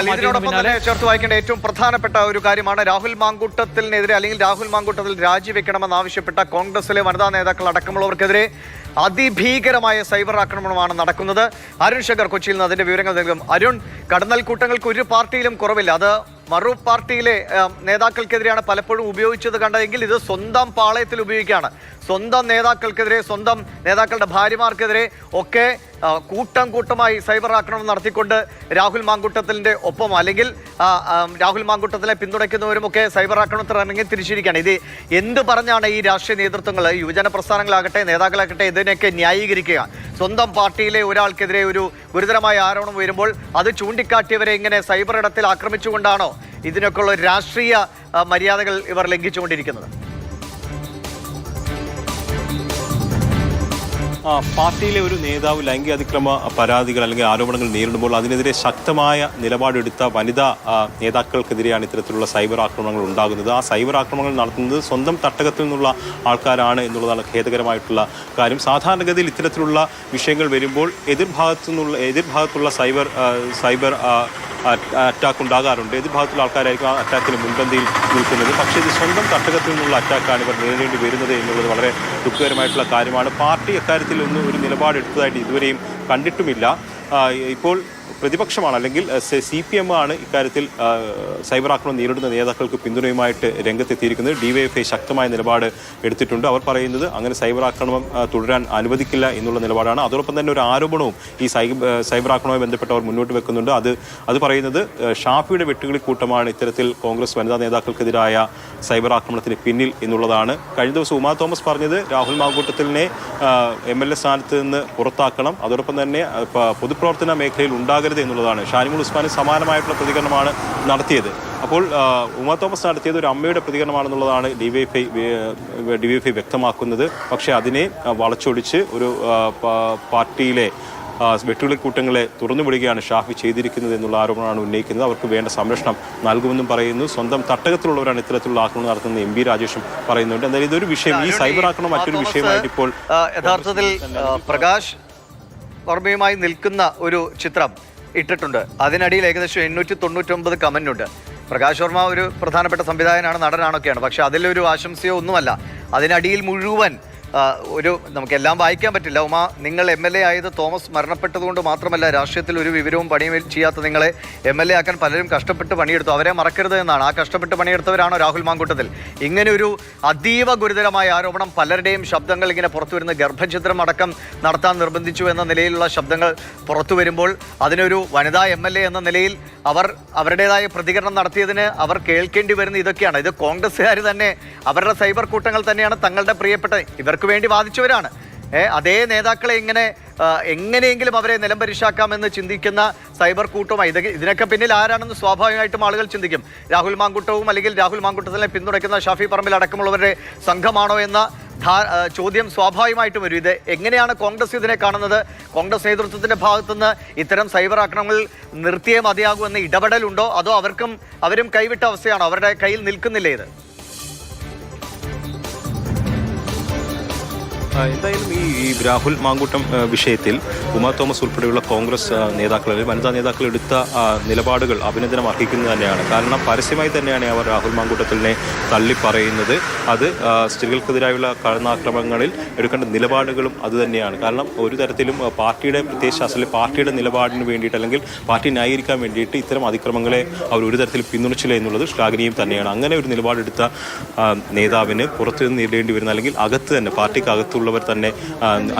ഇതിനോടൊപ്പം തന്നെ ചേർത്ത് വായിക്കേണ്ട ഏറ്റവും പ്രധാനപ്പെട്ട ഒരു കാര്യമാണ് രാഹുൽ മാങ്കൂട്ടത്തിനെതിരെ അല്ലെങ്കിൽ രാഹുൽ മാങ്കൂട്ടത്തിൽ രാജിവെക്കണമെന്ന് ആവശ്യപ്പെട്ട കോൺഗ്രസിലെ വനിതാ നേതാക്കൾ അടക്കമുള്ളവർക്കെതിരെ അതിഭീകരമായ സൈബർ ആക്രമണമാണ് നടക്കുന്നത്. അരുൺ ശങ്കർ കൊച്ചിയിൽ നിന്ന് അതിന്റെ വിവരങ്ങൾ നൽകും. അരുൺ കടന്നൽ കൂട്ടങ്ങൾക്ക് ഒരു പാർട്ടിയിലും കുറവില്ല. അത് മറു പാർട്ടിയിലെ നേതാക്കൾക്കെതിരെയാണ് പലപ്പോഴും ഉപയോഗിച്ചത് കണ്ടതെങ്കിൽ ഇത് സ്വന്തം പാളയത്തിൽ ഉപയോഗിക്കുകയാണ്. സ്വന്തം നേതാക്കൾക്കെതിരെ സ്വന്തം നേതാക്കളുടെ ഭാര്യമാർക്കെതിരെ ഒക്കെ കൂട്ടം കൂട്ടമായി സൈബർ ആക്രമണം നടത്തിക്കൊണ്ട് രാഹുൽ മാങ്കുട്ടത്തിലിന്റെ ഒപ്പം അല്ലെങ്കിൽ രാഹുൽ മാങ്കുട്ടത്തിലെ പിന്തുണയ്ക്കുന്നവരുമൊക്കെ സൈബർ ആക്രമണത്തിൽ ഇറങ്ങി തിരിച്ചിരിക്കുകയാണ്. ഇത് എന്ത് പറഞ്ഞാണ് ഈ രാഷ്ട്രീയ നേതൃത്വങ്ങൾ യുവജന പ്രസ്ഥാനങ്ങളാകട്ടെ നേതാക്കളാകട്ടെ ഇതിനെയൊക്കെ ന്യായീകരിക്കുക? സ്വന്തം പാർട്ടിയിലെ ഒരാൾക്കെതിരെ ഒരു ഗുരുതരമായ ആരോപണം വരുമ്പോൾ അത് ചൂണ്ടിക്കാട്ടിയവരെ ഇങ്ങനെ സൈബർ ഇടത്തിൽ ആക്രമിച്ചുകൊണ്ടാണോ ഇതിനൊക്കെയുള്ള രാഷ്ട്രീയ മര്യാദകൾ ഇവർ ലംഘിച്ചുകൊണ്ടിരിക്കുന്നത്? പാർട്ടിയിലെ ഒരു നേതാവ് ലൈംഗിക അതിക്രമ പരാതികൾ അല്ലെങ്കിൽ ആരോപണങ്ങൾ നേരിടുമ്പോൾ അതിനെതിരെ ശക്തമായ നിലപാടെടുത്ത വനിതാ നേതാക്കൾക്കെതിരെയാണ് ഇത്തരത്തിലുള്ള സൈബർ ആക്രമണങ്ങൾ ഉണ്ടാകുന്നത്. ആ സൈബർ ആക്രമണങ്ങൾ നടത്തുന്നത് സ്വന്തം തട്ടകത്തിൽ നിന്നുള്ള ആൾക്കാരാണ് എന്നുള്ളതാണ് ഖേദകരമായിട്ടുള്ള കാര്യം. സാധാരണഗതിയിൽ ഇത്തരത്തിലുള്ള വിഷയങ്ങൾ വരുമ്പോൾ എതിർഭാഗത്തു നിന്നുള്ള എതിർഭാഗത്തുള്ള സൈബർ സൈബർ അറ്റാക്ക് ഉണ്ടാകാറുണ്ട് ഏത് ഭാഗത്തുള്ള ആൾക്കാരായിരിക്കും ആ അറ്റാക്കിന് മുൻപന്തിയിൽ നിൽക്കുന്നത്. പക്ഷേ ഇത് സ്വന്തം തട്ടകത്തിൽ നിന്നുള്ള അറ്റാക്കാണ് ഇവർ നേരിടേണ്ടി വരുന്നത് എന്നുള്ളത് വളരെ ദുഃഖകരമായിട്ടുള്ള കാര്യമാണ്. പാർട്ടി അക്കാര്യത്തിൽ ഒന്നും ഒരു നിലപാടെടുത്തതായിട്ട് ഇതുവരെയും കണ്ടിട്ടുമില്ല. ഇപ്പോൾ പ്രതിപക്ഷമാണ് അല്ലെങ്കിൽ സി പി എം ആണ് ഇക്കാര്യത്തിൽ സൈബർ ആക്രമണം നേരിടുന്ന നേതാക്കൾക്ക് പിന്തുണയുമായിട്ട് രംഗത്തെത്തിയിരിക്കുന്നത്. ഡിവൈഎഫ്ഐ ശക്തമായ നിലപാട് എടുത്തിട്ടുണ്ട്. അവർ പറയുന്നത് അങ്ങനെ സൈബർ ആക്രമണം തുടരാൻ അനുവദിക്കില്ല എന്നുള്ള നിലപാടാണ്. അതോടൊപ്പം തന്നെ ഒരു ആരോപണവും ഈ സൈബ സൈബർ ആക്രമണവുമായി ബന്ധപ്പെട്ട് അവർ മുന്നോട്ട് വെക്കുന്നുണ്ട്. അത് അത് പറയുന്നത് ഷാഫിയുടെ വെട്ടുകിളി കൂട്ടമാണ് ഇത്തരത്തിൽ കോൺഗ്രസ് വനിതാ നേതാക്കൾക്കെതിരായ സൈബർ ആക്രമണത്തിന് പിന്നിൽ എന്നുള്ളതാണ്. കഴിഞ്ഞ ദിവസം ഉമാ തോമസ് പറഞ്ഞത് രാഹുൽ മാങ്കൂട്ടത്തിലിനെ എം എൽ എ സ്ഥാനത്ത് നിന്ന് പുറത്താക്കണം. അതോടൊപ്പം തന്നെ പൊതുപ്രവർത്തന മേഖലയിൽ ഉണ്ടാകരുത് എന്നുള്ളതാണ്. ഷാനിമുൾ ഉസ്മാന് സമാനമായിട്ടുള്ള പ്രതികരണമാണ് നടത്തിയത്. അപ്പോൾ ഉമ തോമസ് നടത്തിയത് ഒരു അമ്മയുടെ പ്രതികരണമാണെന്നുള്ളതാണ് ഡിവൈഎഫ്ഐ ഡിവൈഎഫ്ഐ വ്യക്തമാക്കുന്നത്. പക്ഷേ അതിനെ വളച്ചൊടിച്ച് ഒരു പാർട്ടിയിലെ വെട്ടുകിളിക്കൂട്ടങ്ങളെ തുറന്നുവിടുകയാണ് ഷാഫി ചെയ്തിരിക്കുന്നത് എന്നുള്ള ആരോപണമാണ് ഉന്നയിക്കുന്നത്. അവർക്ക് വേണ്ട സംരക്ഷണം നൽകുമെന്നും പറയുന്നു. സ്വന്തം തട്ടകത്തിലുള്ളവരാണ് ഇത്തരത്തിലുള്ള ആക്രമണം നടത്തുന്നത് എം ബി രാജേഷും പറയുന്നുണ്ട്. എന്തായാലും ഇതൊരു വിഷയം. ഈ സൈബർ ആക്രമണം മറ്റൊരു വിഷയമായിട്ട് ഇപ്പോൾ യഥാർത്ഥത്തിൽ പ്രകാശ് ഓർമ്മയുമായി നിൽക്കുന്ന ഒരു ചിത്രം ഇട്ടിട്ടുണ്ട്. അതിനടിയിൽ ഏകദേശം എണ്ണൂറ്റി തൊണ്ണൂറ്റൊമ്പത് കമന്റ് ഉണ്ട് പ്രകാശ് വർമ്മ ഒരു പ്രധാനപ്പെട്ട സംവിധായകനാണ് നടനാണൊക്കെയാണ്. പക്ഷെ അതിലൊരു ആശംസയോ ഒന്നുമല്ല. അതിനടിയിൽ മുഴുവൻ ഒരു നമുക്കെല്ലാം വായിക്കാൻ പറ്റില്ല. ഉമ നിങ്ങൾ എം എൽ എ ആയത് തോമസ് മരണപ്പെട്ടതുകൊണ്ട് മാത്രമല്ല രാഷ്ട്രീയത്തിൽ ഒരു വിവരവും പണിയും ചെയ്യാത്ത നിങ്ങളെ എം എൽ എ ആക്കാൻ പലരും കഷ്ടപ്പെട്ട് പണിയെടുത്തു. അവരെ മറക്കരുത് എന്നാണ്. ആ കഷ്ടപ്പെട്ട് പണിയെടുത്തവരാണോ രാഹുൽ മാങ്കൂട്ടത്തിൽ? ഇങ്ങനെ ഒരു അതീവ ഗുരുതരമായ ആരോപണം പലരുടെയും ശബ്ദങ്ങൾ ഇങ്ങനെ പുറത്തു വരുന്ന ഗർഭഛിദ്രം അടക്കം നടത്താൻ നിർബന്ധിച്ചു എന്ന നിലയിലുള്ള ശബ്ദങ്ങൾ പുറത്തു വരുമ്പോൾ അതിനൊരു വനിതാ എം എൽ എ എന്ന നിലയിൽ അവർ അവരുടേതായ പ്രതികരണം നടത്തിയതിന് അവർ കേൾക്കേണ്ടി വരുന്ന ഇതൊക്കെയാണ്. ഇത് കോൺഗ്രസ്സുകാർ തന്നെ അവരുടെ സൈബർ കൂട്ടങ്ങൾ തന്നെയാണ് തങ്ങളുടെ പ്രിയപ്പെട്ട ഇവർക്ക് വേണ്ടി വാദിച്ചവരാണ്. അതേ നേതാക്കളെ ഇങ്ങനെ എങ്ങനെയെങ്കിലും അവരെ നിലംപരിശാക്കാമെന്ന് ചിന്തിക്കുന്ന സൈബർ കൂട്ടവുമായി ഇത് ഇതിനൊക്കെ പിന്നിൽ ആരാണെന്ന് സ്വാഭാവികമായിട്ടും ആളുകൾ ചിന്തിക്കും. രാഹുൽ മാങ്കൂട്ടവും അല്ലെങ്കിൽ രാഹുൽ മാങ്കൂട്ടത്തിനെ പിന്തുണയ്ക്കുന്ന ഷാഫി പറമ്പിൽ അടക്കമുള്ളവരുടെ സംഘമാണോ എന്ന ചോദ്യം സ്വാഭാവികമായിട്ടും വരും. ഇത് എങ്ങനെയാണ് കോൺഗ്രസ് ഇതിനെ കാണുന്നത്? കോൺഗ്രസ് നേതൃത്വത്തിന്റെ ഭാഗത്തുനിന്ന് ഇത്തരം സൈബർ ആക്രമണങ്ങൾ നിർത്തിയേ മതിയാകൂ എന്ന ഇടപെടലുണ്ടോ? അതോ അവർക്കും അവരും കൈവിട്ട അവസ്ഥയാണോ? അവരുടെ കയ്യിൽ നിൽക്കുന്നില്ലേ ഇത്? എന്തായാലും ഈ രാഹുൽ മാങ്കൂട്ടം വിഷയത്തിൽ ഉമാ തോമസ് ഉൾപ്പെടെയുള്ള കോൺഗ്രസ് നേതാക്കൾ അല്ലെങ്കിൽ വനിതാ നേതാക്കൾ എടുത്ത നിലപാടുകൾ അഭിനന്ദനം അർഹിക്കുന്നത് തന്നെയാണ്. കാരണം പരസ്യമായി തന്നെയാണ് അവർ രാഹുൽ മാങ്കൂട്ടത്തിനെ തള്ളിപ്പറയുന്നത്. അത് സ്ത്രീകൾക്കെതിരായുള്ള കടന്നാക്രമണങ്ങളിൽ എടുക്കേണ്ട നിലപാടുകളും അത് തന്നെയാണ്. കാരണം ഒരു തരത്തിലും പാർട്ടിയുടെ പ്രത്യേകിച്ച് അസൽ പാർട്ടിയുടെ നിലപാടിന് വേണ്ടിയിട്ട് അല്ലെങ്കിൽ പാർട്ടി ന്യായീകരിക്കാൻ വേണ്ടിയിട്ട് ഇത്തരം അതിക്രമങ്ങളെ അവർ ഒരു തരത്തിൽ പിന്തുണച്ചില്ല എന്നുള്ളത് ശ്ലാഘനീയം തന്നെയാണ്. അങ്ങനെ ഒരു നിലപാടെടുത്ത നേതാവിന് പുറത്തുനിന്ന് നേരിടേണ്ടി വരുന്ന അല്ലെങ്കിൽ അകത്ത് തന്നെ പാർട്ടിക്ക് അകത്തുള്ളവർ തന്നെ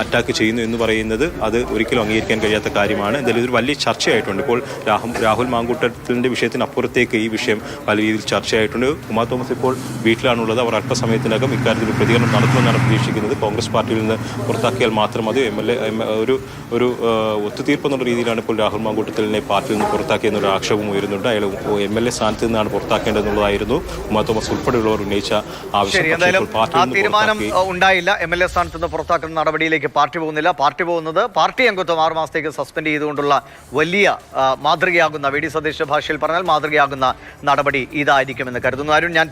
അറ്റാക്ക് ചെയ്യുന്നു എന്ന് പറയുന്നത് അത് ഒരിക്കലും അംഗീകരിക്കാൻ കഴിയാത്ത കാര്യമാണ്. എന്തായാലും ഇതൊരു വലിയ ചർച്ചയായിട്ടുണ്ട്. ഇപ്പോൾ രാഹുൽ രാഹുൽ മാങ്കൂട്ടത്തിന്റെ വിഷയത്തിനപ്പുറത്തേക്ക് ഈ വിഷയം പല രീതിയിൽ ചർച്ചയായിട്ടുണ്ട്. ഉമാ തോമസ് ഇപ്പോൾ വീട്ടിലാണുള്ളത്. അവർ അല്പസമയത്തിനകം ഇക്കാര്യത്തിൽ പ്രതികരണം നടത്തുമെന്നാണ് പ്രതീക്ഷിക്കുന്നത്. കോൺഗ്രസ് പാർട്ടിയിൽ നിന്ന് പുറത്താക്കിയാൽ മാത്രം മതി എം എൽ എ ഒരു ഒരു ഒത്തുതീർപ്പെന്നുള്ള രീതിയിലാണ് ഇപ്പോൾ രാഹുൽ മാങ്കൂട്ടത്തിലിനെ പാർട്ടിയിൽ നിന്ന് പുറത്താക്കിയെന്നൊരു ആക്ഷേപം ഉയരുന്നുണ്ട്. അയാൾ എം എൽ എ സ്ഥാനത്ത് നിന്നാണ് പുറത്താക്കേണ്ടതെന്നുള്ളതായിരുന്നു ഉമാ തോമസ് ഉൾപ്പെടെയുള്ളവർ ഉന്നയിച്ച ആവശ്യം. ഉണ്ടായില്ല. എം എൽ എ സ്ഥാനത്ത് നിന്ന് പുറത്താക്കുന്ന നടപടിയിലേക്ക് പാർട്ടി പോകുന്നില്ല. പാർട്ടി പോകുന്നത് പാർട്ടി അംഗത്വം ആറു മാസത്തേക്ക് സസ്പെൻഡ് ചെയ്തുകൊണ്ടുള്ള വലിയ മാതൃകയാകുന്ന വി ഡി ഭാഷയിൽ പറഞ്ഞാൽ മാതൃകയാകുന്ന നടപടി ഇതായിരിക്കുമെന്ന് കരുതുന്നു. അരുൺ ഞാൻ